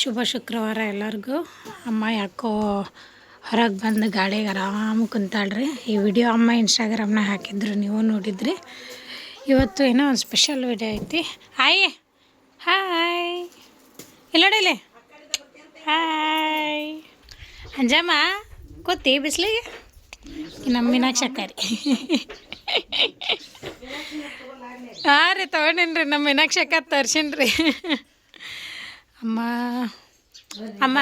ಶುಭ ಶುಕ್ರವಾರ ಎಲ್ಲರಿಗೂ. ಅಮ್ಮ ಯಾಕೋ ಹೊರಗೆ ಬಂದು ಗಾಡಿಗೆ ಆರಾಮ ಕುಂತಾಳ್ರಿ. ಈ ವಿಡಿಯೋ ಅಮ್ಮ ಇನ್ಸ್ಟಾಗ್ರಾಮ್ನಾಗ ಹಾಕಿದ್ರು, ನೀವು ನೋಡಿದ್ರಿ. ಇವತ್ತು ಏನೋ ಒಂದು ಸ್ಪೆಷಲ್ ವಿಡಿಯೋ ಐತಿ. ಹಾಯ್ ಹಾಯ್ ಇಲ್ಲಡಿಲೆ ಹಾಯ್ ಅಂಜಮ್ಮ, ಕೂತಿ ಬಿಸಿಲಿಗೆ? ನಮ್ಮ ಮೀನಾಕ್ಷಿ ಅಕ್ಕಾರಿ ಹಾಂ ರೀ, ತೊಗೊಂಡೇನ್ರಿ ನಮ್ಮ ಮೀನಾಕ್ಷಿ ಅಕ್ಕ ತರ್ಸೀನ್ರಿ. ಅಮ್ಮ. ಅಮ್ಮ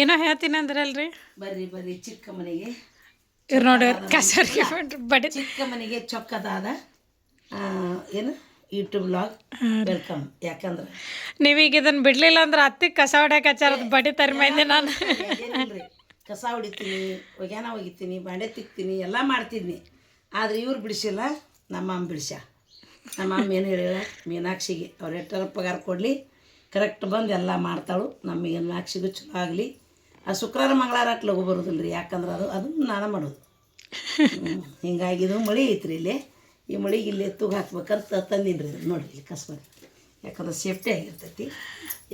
ಏನೋ ಹೇಳ್ತೀನಿ ಅಂದ್ರಲ್ರಿ? ಬರ್ರಿ ಬರ್ರಿ ಚಿಕ್ಕ ಮನೆಗೆ. ಇವ್ರು ನೋಡಿ ಕಸರ್ಗೆ ಬಡಿ. ಚಿಕ್ಕ ಮನೆಗೆ ಚೊಕ್ಕದಾದ ಏನು? ಯೂಟ್ಯೂಬ್ ಬ್ಲಾಗ್ ವೆಲ್ಕಮ್ ಯಾಕಂದ್ರೆ? ನೀವೀಗ ಇದನ್ನು ಬಿಡಲಿಲ್ಲ ಅಂದ್ರೆ ಅತ್ತಿ ಕಸ ಹೊಡ್ಯಾಕ ಹಚ್ಚಾರದು ಬಡಿ ತರಿ ಮಂದಿ ನಾನು. ಕಸ ಹೊಡಿತೀನಿ ಒಗ್ಯಾನ ಒಗಿತೀನಿ ಬಾಂಡೆ ತಿಕ್ತೀನಿ ಎಲ್ಲ ಮಾಡ್ತಿದ್ನಿ. ಆದ್ರೆ ಇವ್ರು ಬಿಡಿಸಿಲ್ಲ ನಮ್ಮ ಅಮ್ಮ ಬಿಡಿಸ ನಮ್ಮ ಅಮ್ಮ ಏನು ಹೇಳಿಲ್ಲ ಮೀನಾಕ್ಷಿಗೆ. ಅವ್ರು ಎಷ್ಟರ ಪಗಾರ ಕೊಡಲಿ? ಕರೆಕ್ಟ್ ಬಂದು ಎಲ್ಲ ಮಾಡ್ತಾಳು. ನಮಗೆ ನಾಕ್ಷಿಗೂ ಚಲೋ ಆಗಲಿ ಆ ಶುಕ್ರವಾರ, ಮಂಗಳವಾರ ಲಘು ಬರೋದಿಲ್ಲ ರೀ ಯಾಕಂದ್ರೆ ಅದು ಅದನ್ನು ನಾನು ಮಾಡೋದು. ಹಿಂಗಾಗಿ ಇದು ಮಳೆ ಐತ್ರಿ ಇಲ್ಲಿ. ಈ ಮಳೆಗೆ ಇಲ್ಲಿ ತೂಗು ಹಾಕ್ಬೇಕಂತ ತಂದೀನಿ ರೀ ನೋಡಿರಿ ಕಸ್ಬರಿ ಯಾಕಂದ್ರೆ ಸೇಫ್ಟಿ ಆಗಿರ್ತೈತಿ.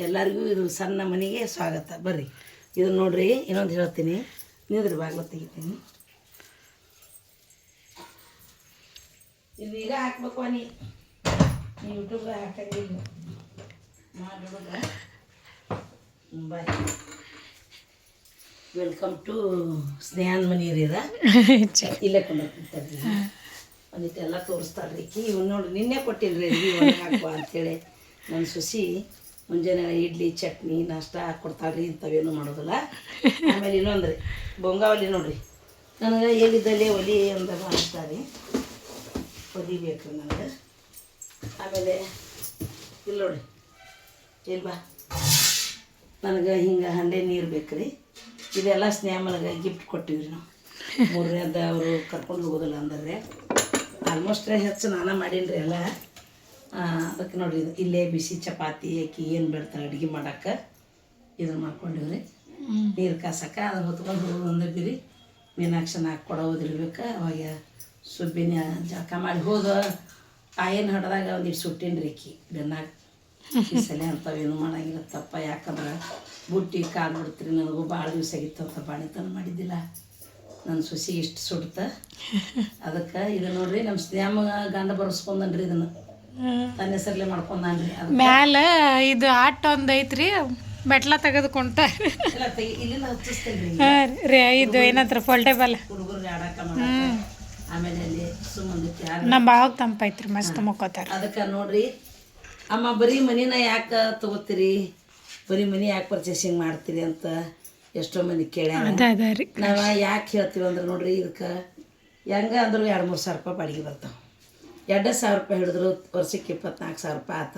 ಎಲ್ಲರಿಗೂ ಇದು ಸಣ್ಣ ಮನೆಗೆ ಸ್ವಾಗತ. ಬರ್ರಿ. ಇದು ನೋಡ್ರಿ, ಇನ್ನೊಂದು ಹೇಳ್ತೀನಿ. ನಿಂದ್ರಿ, ಬಾಗ್ಲ ತೆಗಿತೀನಿ. ಇಲ್ಲಿ ಈಗ ಹಾಕ್ಬೇಕು ಅನಿ. ಯೂಟ್ಯೂಬ್ ಹಾಕಂಗಿಲ್ಲ ಬಾಯ್ ವೆಲ್ಕಮ್ ಟು ಸ್ನೇಹನ್ ಮನಿ ರೀ ಇದ. ಇಲ್ಲೇ ಕೊಂಡ್ರಿ ಒಂದಿಟ್ಟೆಲ್ಲ ತೋರಿಸ್ತಾರೆ ರೀ ಕಿ ಇವ್ ನೋಡಿ ನಿನ್ನೆ ಕೊಟ್ಟಿಲ್ರಿ ಹಾಕುವ ಅಂತೇಳಿ. ನನ್ನ ಸುಸಿ ಮುಂಜಾನೆ ಇಡ್ಲಿ ಚಟ್ನಿ ನಾಷ್ಟ ಕೊಡ್ತಾಳ್ರಿ ಇಂಥವೇನು ಮಾಡೋದಿಲ್ಲ. ಆಮೇಲೆ ಇನ್ನೊಂದು ರೀ ಬೊಂಗಾವಲಿ ನೋಡ್ರಿ. ನನಗೆ ಎಲ್ಲಿದ್ದಲ್ಲಿ ಒಲಿ ಅಂತ ಮಾಡ್ತಾರೆ ಒಲಿ ಬೇಕು ನನಗೆ. ಆಮೇಲೆ ಇಲ್ಲಿ ನೋಡಿ ಇಲ್ಲಿ ಬಾ. ನನಗೆ ಹಿಂಗೆ ಹಂಡೆ ನೀರು ಬೇಕು ರೀ ಇದೆಲ್ಲ ಸ್ನೇಹಮನಿಗೆ ಗಿಫ್ಟ್ ಕೊಟ್ಟಿವಿ ನಾವು. ಮೂರನೇದ ಅವರು ಕರ್ಕೊಂಡು ಹೋಗೋದಿಲ್ಲ ಅಂದ್ರೆ. ಆಲ್ಮೋಸ್ಟ್ ಹೆಚ್ಚು ನಾನು ಮಾಡೀನಿ ರೀ ಎಲ್ಲ ಅದಕ್ಕೆ ನೋಡ್ರಿ ಇಲ್ಲೇ ಬಿಸಿ ಚಪಾತಿ, ಅಕ್ಕಿ ಏನು ಬಿಡ್ತಾರೆ ಅಡುಗೆ ಮಾಡಕ್ಕೆ ಇದನ್ನು ಮಾಡ್ಕೊಂಡಿವ್ರಿ. ನೀರು ಕಾಸಕ್ಕೆ ಅದನ್ನು ಹೊತ್ಕೊಂಡು ಹೋಗಿ ಬಂದಿದ್ದೀರಿ. ಮೀನಾಕ್ಷನ ಹಾಕಿ ಕೊಡೋದಿರ್ಬೇಕು ಅವಾಗ ಸುಬ್ಬಿನ ಜಳಕ ಮಾಡಿ ಹೋದ. ಆಯನ ಹಡ್ದಾಗ ಒಂದಿಟ್ಟು ಸುಟ್ಟೀನಿ ರೀ ಆಕಿ ಬೆನ್ನಾಗ. ಈ ಸಲ ಅಂಥವೇನು ಮಾಡಂಗಿಲ್ಲ ತಪ್ಪ ಯಾಕಂದ್ರೆ ಬುಟ್ಟಿ ಕಾಲು ಬಿಡ್ತೀರಿ ನನಗೂ ಭಾಳ ದಿವಸ ಆಗಿತ್ತು ಅಂತ ಬಾಣಿತನ ಮಾಡಿದ್ದಿಲ್ಲ. ನನ್ನ ಸುಸಿ ಇಷ್ಟು ಸುಡ್ತ. ಅದಕ್ಕೆ ಇದು ನೋಡ್ರಿ ನಮ್ಮ ಸ್ನೇಹ ಗಂಡ ಬರ್ಸ್ಕೊಂಡನ್ರಿ ಇದನ್ನು. ತನ್ನ ಹೆಸರಲ್ಲೇ ಮಾಡ್ಕೊಂಡನ್ರಿ. ಅದು ಮ್ಯಾಲ ಇದು ಆಟ ಒಂದು ಐತ್ರಿ ಮೆಟ್ಲ ತೆಗೆದುಕೊಂಡ ಇಲ್ಲ ತೆಗಿ ಇಲ್ಲಿಂದ ಹಚ್ಚಿಸ್ತೇನೆ ರೀ ಇದು ಏನಂತಾರ ಫೋಲ್ಟೇಬಲ್ ಹುಡುಗರಿಗೆ ಆಡಾಕ ಮಾಡಾಕ. ಆಮೇಲೆ ಅಲ್ಲಿ ಸುಮ್ಮನೆ ಯಾರು ನಮ್ಮ ಬಾವಾಗ ತಂಪೈತ್ರಿ ಮಸ್ತ್ ಮುಕ್ಕೋತಾರ. ಅದಕ್ಕೆ ನೋಡ್ರಿ ಅಮ್ಮ ಬರೀ ಮನಿನ ಯಾಕೆ ತಗೋತೀರಿ? ಬರೀ ಮನಿ ಯಾಕೆ ಪರ್ಚೇಸಿಂಗ್ ಮಾಡ್ತೀರಿ ಅಂತ ಎಷ್ಟೋ ಮಂದಿ ಕೇಳ್ಯಾರ. ನಾವ ಯಾಕೆ ಹೇಳ್ತೀವಿ ಅಂದ್ರೆ ನೋಡ್ರಿ ಇದಕ್ಕೆ ಹೆಂಗ ಅಂದ್ರು ಎರಡು ಮೂರು ಸಾವಿರ ರೂಪಾಯಿ ಬಾಡಿಗೆ ಬರ್ತಾವೆ. ಎರಡು ಸಾವಿರ ರೂಪಾಯಿ ಹಿಡಿದ್ರು ವರ್ಷಕ್ಕೆ ಇಪ್ಪತ್ನಾಲ್ಕು ಸಾವಿರ ರೂಪಾಯಿ ಆತ.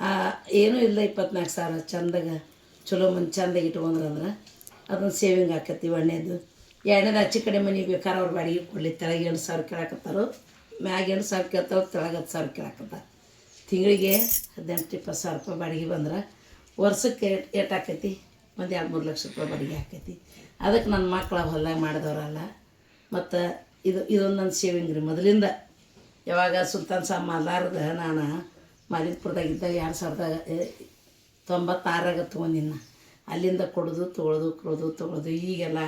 ಆ, ಏನೂ ಇಲ್ಲ ಇಪ್ಪತ್ನಾಲ್ಕು ಸಾವಿರ ಚಂದಾಗ ಚಲೋ ಮಂದಿ ಚಂದಾಗಿ ಇಟ್ಕೊಂಡ್ರೆ ಅಂದ್ರೆ ಅದನ್ನು ಸೇವಿಂಗ್ ಆಕತಿ ಒಣ್ಣೆದು ಎರಡನೇದು ಆಚೆ ಕಡೆ ಮನೆಗೆ ಬೇಕಾದ್ರೆ ಅವ್ರು ಬಾಡಿಗೆ ಕೊಡಲಿ. ತೆಳಗೆ ಎಂಟು ಸಾವಿರ ಕೇಳಾಕತ್ತಾರೋ ಮ್ಯಾಗ ಎಂಟು ಸಾವಿರ ಕೇಳ್ತಾರೋ ತೆಳಗೆ ಹತ್ತು ಸಾವಿರ ಕೇಳಾಕತ್ತಾರ. ತಿಂಗಳಿಗೆ ಹದಿನೆಂಟು, ಇಪ್ಪತ್ತು ಸಾವಿರ ರೂಪಾಯಿ ಬಾಡಿಗೆ ಬಂದ್ರೆ ವರ್ಷಕ್ಕೆ ಏಟ್ ಆಕೈತಿ, ಒಂದು ಎರಡು ಮೂರು ಲಕ್ಷ ರೂಪಾಯಿ ಬಾಡಿಗೆ ಆಕೈತಿ. ಅದಕ್ಕೆ ನನ್ನ ಮಕ್ಳು ಹೊಲ್ದಾಗ ಮಾಡಿದವರಲ್ಲ. ಮತ್ತು ಇದು, ಇದೊಂದು ನನ್ನ ಸೇವಿಂಗ್ ರೀ. ಮೊದಲಿಂದ ಯಾವಾಗ ಸುಲ್ತಾನ್ ಸಾಬ್ ಮಾಲಾರದ ನಾನು ಮಾಲಿಕ್ಪುರದಾಗಿದ್ದಾಗ ಎರಡು ಸಾವಿರದ ತೊಂಬತ್ತಾರಾಗ ತೊಗೊಂಡಿನ ಅಲ್ಲಿಂದ ಕೊಡೋದು, ತೊಗೊಳೋದು ಕೊಡೋದು, ತೊಗೊಳೋದು. ಈಗೆಲ್ಲ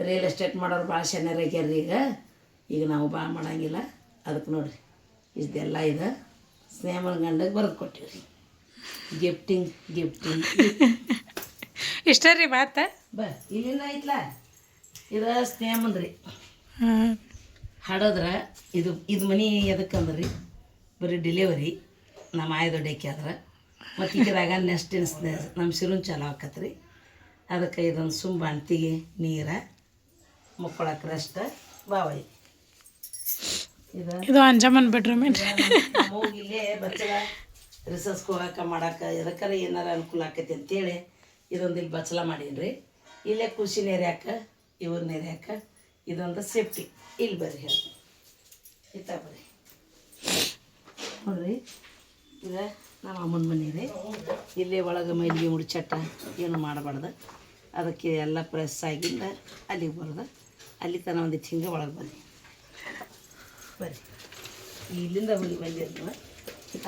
ರಿಯಲ್ ಎಸ್ಟೇಟ್ ಮಾಡೋರು ಭಾಳ ಚೆನ್ನಾಗ್ಯಾರ ಈಗ. ಈಗ ನಾವು ಭಾಳ ಮಾಡೋಂಗಿಲ್ಲ. ಅದಕ್ಕೆ ನೋಡಿರಿ ಇದೆಲ್ಲ ಇದೆ. ಸ್ನೇಹಮನ ಗಂಡಗೆ ಬರೆದು ರೀ ಗಿಫ್ಟಿಂಗ್ ಗಿಫ್ಟಿಂಗ್ ಇಷ್ಟ ರೀ ಮಾತ? ಬ ಇಲ್ಲಿಂದ ಐತ್ಲ? ಇದು ಸ್ನೇಹಮಂದ್ರಿ ಹಾಡೋದ್ರ ಹಾಡೋದ್ರೆ ಇದು ಇದು ಮನೆ ಎದಕ್ಕಂದ್ರಿ ರೀ ಬರೀ ಡೆಲಿವರಿ ನಮ್ಮ ಆಯ ದೊಡ್ಡಕ್ಕೆ ಆದ್ರೆ. ಮತ್ತು ನೆಸ್ಟ್ ನೆಕ್ಸ್ಟ್ ನಮ್ಮ ಸಿರುನ್ ಚಾಲು ಆಕತ್ರಿ ಅದಕ್ಕೆ ಇದೊಂದು ಸುಮ್ಮ ಅಂತಿಗೆ ನೀರ ಮುಕ್ಕೊಳಕ್ಕೆ ರೆಸ್ಟ್ ಬಾವಳಿ ಇದು. ಅಂಜಮನ್ ಬೆಡ್ರೂಮ್ ಏನ್ರಿ? ಇಲ್ಲೇ ಬಚ್ಚಲ ರಿಸರ್ಚ್ಗೆ ಹೋಗಕ್ಕೆ ಮಾಡಕ್ಕೆ ಎದಕ್ಕಾರ ಏನಾರ ಅನುಕೂಲ ಆಕೈತಿ ಅಂತೇಳಿ ಇದೊಂದು ಇಲ್ಲಿ ಬಚ್ಚಲ ಮಾಡೀನಿ ಇಲ್ಲೇ ಖುಷಿ ನೆರ್ಯಾಕ ಇವ್ರ ನೆರ್ಯಾಕ ಇದೊಂದು ಸೇಫ್ಟಿ ಇಲ್ಲಿ ಬರ್ರಿ ಹೇಳಿ ಇತ್ತ ಬರ್ರಿ. ನೋಡ್ರಿ ಈಗ ನಮ್ಮ ಅಮ್ಮನ ಮನೆ ರೀ. ಇಲ್ಲೇ ಒಳಗೆ ಮೈಲಿಗೆ ಮುಡಿಚಟ್ಟ ಏನು ಮಾಡಬಾರ್ದು. ಅದಕ್ಕೆ ಎಲ್ಲ ಪ್ರೆಸ್ ಆಗಿಂದ ಅಲ್ಲಿಗೆ ಬರೋದು. ಅಲ್ಲಿ ತನಕ ಒಂದು ಹಿಂಗೆ ಒಳಗೆ ಬನ್ನಿ. ಬರ್ರಿ. ಇಲ್ಲಿಂದ ಹೋಗಿ ಬಂದಿರಿ ನೀವು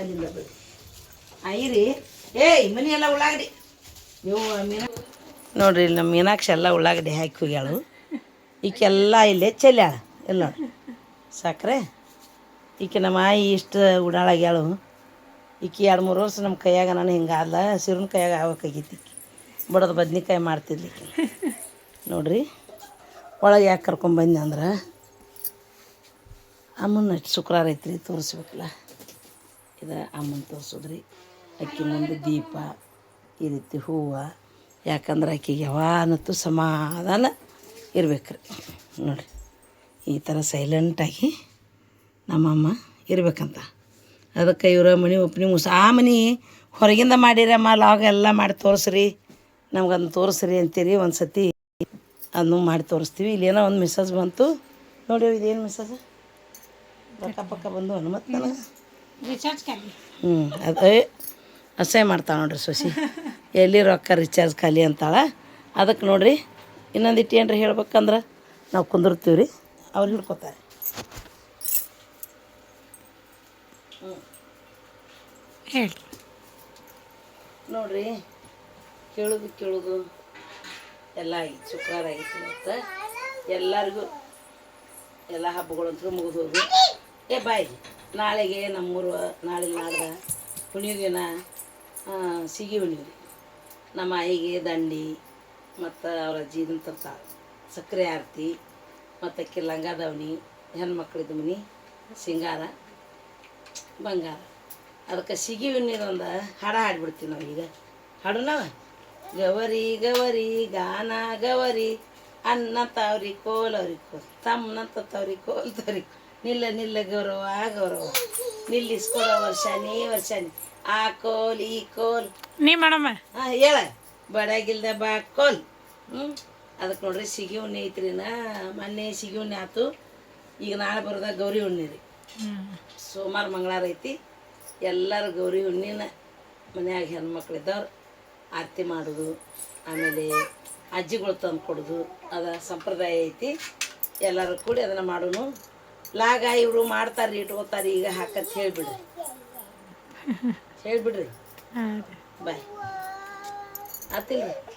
ಅಲ್ಲಿಂದ ಬರ್ರಿ. ಐರಿ ಏಯ್, ಮನಿ ಎಲ್ಲ ಉಳ್ಳಾಗಡಿ ನೀವು ಮೀನಾ ನೋಡ್ರಿ, ಇಲ್ಲಿ ನಮ್ಮ ಮೀನಾಕ್ಷಿ ಎಲ್ಲ ಉಳ್ಳಾಗಡ್ಡಿ ಹಾಕಿ ಹೋಗ್ಯಾಳು. ಈಕೆಲ್ಲ ಇಲ್ಲೇ ಚೆಲ್ಯಾಳ. ಎಲ್ಲ ಸಾಕ್ರೆ. ಈಕೆ ನಮ್ಮ ಆಯಿ ಇಷ್ಟು ಉಡಾಳಾಗ್ಯಾಳು. ಈಕೆ ಎರಡು ಮೂರು ವರ್ಷ ನಮ್ಮ ಕೈಯಾಗ ನಾನು ಹಿಂಗಾದ್ಲ ಸಿರಿನ ಕೈಯಾಗ ಆಗಬೇಕಾಗಿತ್ತು ಈಕೆ. ಬಡದ ಬದ್ನಿಕಾಯಿ ಮಾಡ್ತಿದ್ಲಿಕ್ಕೆ ನೋಡ್ರಿ. ಒಳಗೆ ಯಾಕೆ ಕರ್ಕೊಂಬಂದೆ ಅಂದ್ರೆ ಅಮ್ಮನ ಶುಕ್ರವಾರ ಐತ್ರಿ, ತೋರಿಸ್ಬೇಕಲ್ಲ? ಇದು ಅಮ್ಮನ ತೋರಿಸೋದ್ರಿ. ಅಕ್ಕಿ ಮುಂದೆ ದೀಪ, ಈ ರೀತಿ ಹೂವು, ಯಾಕಂದ್ರೆ ಆಕಿಗೆ ಯಾವಾನತ್ತು ಸಮಾಧಾನ ಇರ್ಬೇಕ್ರಿ. ನೋಡಿರಿ, ಈ ಥರ ಸೈಲೆಂಟಾಗಿ ನಮ್ಮಮ್ಮ ಇರ್ಬೇಕಂತ. ಅದಕ್ಕೆ ಇವರ ಮನೆ ಒಪ್ಪನಿ ಮುಸ ಆ ಮನೆ ಹೊರಗಿಂದ ಮಾಡಿರಮ್ಮ ಲಾಗ್ ಎಲ್ಲ ಮಾಡಿ ತೋರಿಸ್ರಿ. ನಮ್ಗದನ್ನ ತೋರಿಸ್ರಿ ಅಂತೀರಿ ಒಂದು ಸತಿ ಅದನ್ನು ಮಾಡಿ ತೋರಿಸ್ತೀವಿ. ಇಲ್ಲೇನೋ ಒಂದು ಮೆಸೇಜ್ ಬಂತು. ನೋಡಿ ಇದೇನು ಮೆಸೇಜ್ ರೊಕ್ಕ ಪಕ್ಕ ಬಂದು ಹನುಮತ್ ನನಗೆ ಹ್ಞೂ ಅದೇ ಅಸಹ್ಯ ಮಾಡ್ತಾಳೆ ನೋಡ್ರಿ ಸೊಸಿ. ಎಲ್ಲಿ ರೊಕ್ಕ ರಿಚಾರ್ಜ್ ಖಾಲಿ ಅಂತಾಳ? ಅದಕ್ಕೆ ನೋಡ್ರಿ ಇನ್ನೊಂದಿಟ್ಟು ಏನ್ರಿ ಹೇಳ್ಬೇಕಂದ್ರೆ? ನಾವು ಕುಂದಿರ್ತೀವಿ ರೀ ಅವ್ರು ಹಿಡ್ಕೊತಾರೆ. ಹೇಳಿ ನೋಡ್ರಿ ಕೇಳೋದು ಕೇಳೋದು ಎಲ್ಲ ಆಗಿತ್ತು ಶುಕ್ರವಾರ ಆಗಿತ್ತು ಮತ್ತು. ಎಲ್ಲರಿಗೂ ಎಲ್ಲ ಹಬ್ಬಗಳಂತೂ ಮುಗಿದೋದು ಏ ಬಾಯ್ ನಾಳೆಗೆ ನಮ್ಮೂರು ನಾಳೆ ನಾಡ್ದ ಹುಣ್ಣಿಮೆ ದಿನ ಸಿಗಿ ಹುಣ್ಣಿಮೆ. ನಮ್ಮ ಆಯಿಗೆ ದಂಡಿ, ಮತ್ತು ಅವ್ರ ಅಜ್ಜಿ ಇದನ್ನ ಸಕ್ಕರೆ ಆರತಿ, ಮತ್ತು ಅಕ್ಕಿ ಲಂಗ ದಾವಣಿ ಹೆಣ್ಮಕ್ಳಿದ್ದು ಮನೆ, ಸಿಂಗಾರ, ಬಂಗಾರ. ಅದಕ್ಕೆ ಸಿಗಿ ಹುಣ್ಣಿದೊಂದು ಹಾಡ ಹಾಡ್ಬಿಡ್ತೀವಿ ಈಗ. ಹಾಡು ನಾವು ಗವರಿ ಗವರಿ ಗಾನ ಗವರಿ ಅನ್ನ, ತಾವ್ರಿ ಕೋಲವ್ರಿ ಕೋಲ್. ತಮ್ಮನ ತವ್ರಿ ಕೋಲ್, ತವ್ರಿ. ನಿಲ್ಲ ನಿಲ್ಲ ಗೌರವ ಗೌರವ. ನಿಲ್ಲಿಸ್ಕೊಡೋ ವರ್ಷ ನೀ ವರ್ಷ. ಆ ಕೋಲ್ ಈ ಕೋಲ್. ನೀ ಮಾಡಮ್ಮ. ಹಾಂ ಹೇಳ. ಬಡಗಿಲ್ದ ಬಾ ಕೋಲ್. ಹ್ಞೂ ಅದಕ್ಕೆ ನೋಡ್ರಿ ಸಿಗಿ ಹುಣ್ಣಿ ನಾ. ಮೊನ್ನೆ ಸಿಗಿ ಹುಣ್ಣಿ ಆತು. ಈಗ ನಾಳೆ ಬರೋದ ಗೌರಿ ಹುಣ್ಣಿ ರೀ. ಸೋಮವಾರ ಮಂಗಳವಾರ ಐತಿ. ಎಲ್ಲರೂ ಗೌರಿ ಹುಣ್ಣಿನ ಮನ್ಯಾಗ ಹೆಣ್ಮಕ್ಳಿದ್ದವ್ರು ಆರತಿ ಮಾಡೋದು ಆಮೇಲೆ ಅಜ್ಜಿಗಳು ತಂದು ಕೊಡೋದು ಅದ ಸಂಪ್ರದಾಯ ಐತಿ. ಎಲ್ಲರೂ ಕೂಡಿ ಅದನ್ನು ಮಾಡೋನು. ಲಾಗ ಇವರು ಮಾಡ್ತಾರೆ ಇಟ್ಕೋತಾರೆ ಈಗ ಹಾಕತ್ ಹೇಳ್ಬಿಡ್ರಿ. ಹೇಳ್ಬಿಡ್ರಿ. ಬಾಯ್. ಆತಿಲ್ರಿ.